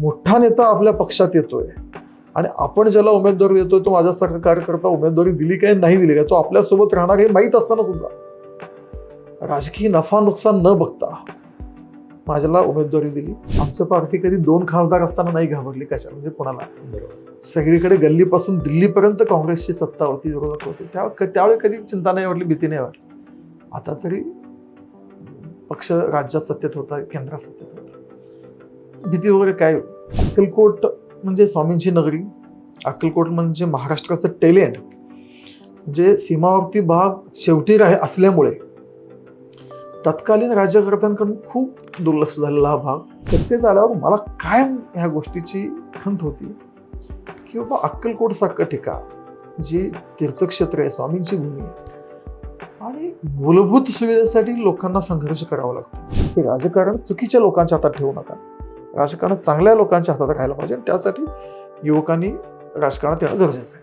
मोठा नेता आपल्या पक्षात येतोय. आणि आपण ज्याला उमेदवारी देतोय तो माझ्यासारखा कार्यकर्ता उमेदवारी दिली काय नाही दिली काय तो आपल्यासोबत राहणार हे माहीत असताना सुद्धा. राजकीय नफा नुकसान न बघता माझ्याला उमेदवारी दिली. आमच्या पार्टी कधी दोन खासदार असताना नाही घाबरली कशा म्हणजे कोणाला? सगळीकडे गल्लीपासून दिल्लीपर्यंत काँग्रेसची सत्ता होती विरोधक होते. त्या त्यावेळी कधी चिंता नाही वाटली भीती नाही वाटली. आता तरी पक्ष राज्यात सत्तेत होता केंद्रात सत्तेत होता. भीती वगैरे काय? अक्कलकोट म्हणजे स्वामींची नगरी अक्कलकोट म्हणजे महाराष्ट्राचं टॅलेंट म्हणजे सीमावर्ती भाग शेवटी राह असल्यामुळे तत्कालीन राज्यकर्त्यांकडून खूप दुर्लक्ष झालेला हा भाग. सत्तेत आल्यावर मला कायम ह्या गोष्टीची खंत होती की बाबा अक्कलकोट सारखं ठिकाण जे तीर्थक्षेत्र आहे स्वामींची भूमी आहे आणि मूलभूत सुविधेसाठी लोकांना संघर्ष करावा लागतो. हे राजकारण चुकीच्या लोकांच्या हातात ठेवू नका. राजकारण चांगल्या लोकांच्या हातात राहायला पाहिजे आणि त्यासाठी युवकांनी राजकारणात येणं गरजेचं आहे.